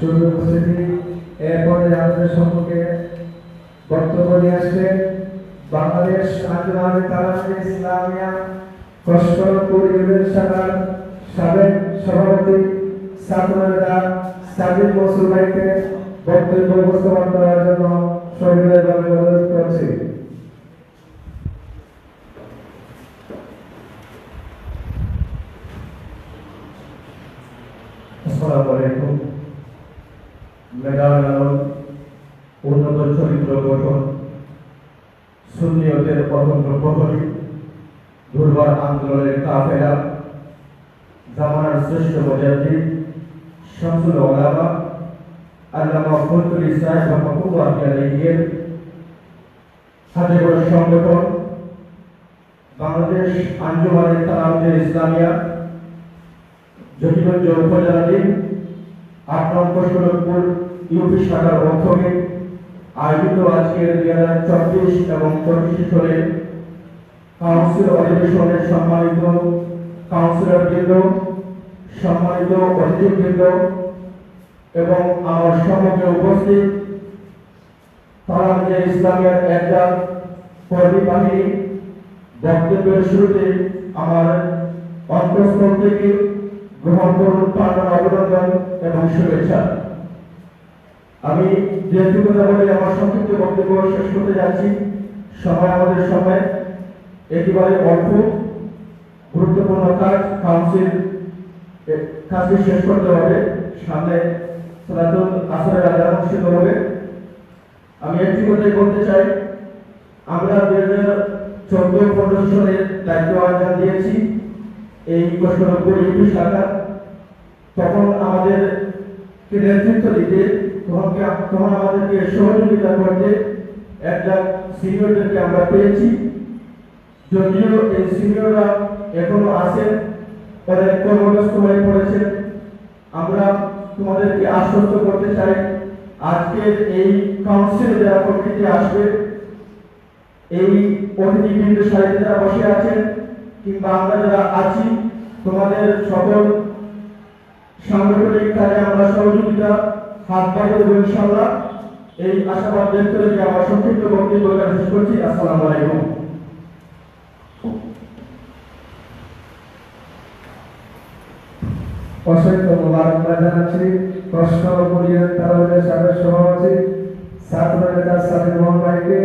সুন্দর উপস্থিতি। এরপরে আমাদের সম্মুখে বক্তব্য নিয়ে আসবেন বাংলাদেশ তালাশে ইসলামিয়া সাবেক সভাপতি ছাত্রনেতা মসুর ভাইকে বক্তব্য উপস্থাপন করার জন্য মেধার উন্নত চরিত্র গঠন, সুন্নিয়তের অতন্ত্র প্রহরী, দুর্বার আন্দোলনের কাফেলা, জামানার শ্রেষ্ঠ মজাদি শামসুল ওলামা আল্লামা ফজলুল ইসলাম রহমাতুল্লাহ আলাইহির হাতে করে সংগঠন, বাংলাদেশ আঞ্জুমানে তালামদের ইসলামিয়া জটিগঞ্জ উপজেলাধীন আট নম্বর সড়কপুর ইউপি শাখার উদ্যোগে আয়োজিত আজকের দুই হাজার চব্বিশ এবং পঁচিশ সালে কাউন্সিল অধিবেশনের সম্মানিত কাউন্সিলর বৃন্দ সম্মানিত অতিথিবৃন্দ এবং আমার সম্মুখে উপস্থিত তারা ইসলামের একটা কর্মী বাহিনী, বক্তব্যের শুরুতে আমার অন্তঃস্থল থেকে গ্রহণ করুন প্রাণ অভিনন্দন এবং শুভেচ্ছা। আমি যেহেতু কথা বলে আমার সংক্ষিপ্ত বক্তব্য শেষ করতে যাচ্ছি, সময় আমাদের সময় একেবারে অল্প, গুরুত্বপূর্ণ কাজ কাউন্সিল কাজটি শেষ করতে হবে। সামনে সনাতন আসরের আজান অনুষ্ঠিত হবে। আমি একটি কথাই বলতে চাই, আমরা দুই হাজার চোদ্দ পনেরো সালের দায়িত্ব আয়োজন দিয়েছি, এই কষ্টনব্বই ইউপি শাখা তখন আমাদের নেতৃত্ব দিতে তখন কে- তখন আমাদেরকে সহযোগিতা করতে একটা সিনিয়রদেরকে আমরা পেয়েছি। যদিও এই সিনিয়ররা এখনও আছেন অনেক কর্মব্যস্ত হয়ে পড়েছেন। আমরা তোমাদেরকে আশ্বস্ত করতে চাই আজকের এই কাউন্সিলে যারা প্রকৃতি আসবে, এই অতিথিবৃন্দ সারিতে যারা বসে আছেন কিংবা আমরা যারা আছি, তোমাদের সকল সাংগঠনিক কাজে আমরা সহযোগিতা হাত বাড়িয়ে দেবো এই আশাবাদ ব্যক্ত রেখে আমার সংক্ষিপ্ত বক্তব্য শেষ করছি। আসসালামু আলাইকুম। অসংখ্য মোবারকবাদ জানাচ্ছি। প্রশ্ন পরিবার তারা সাবেক সভাপতি ছাত্র নেতা সাবির মোহন ভাইকে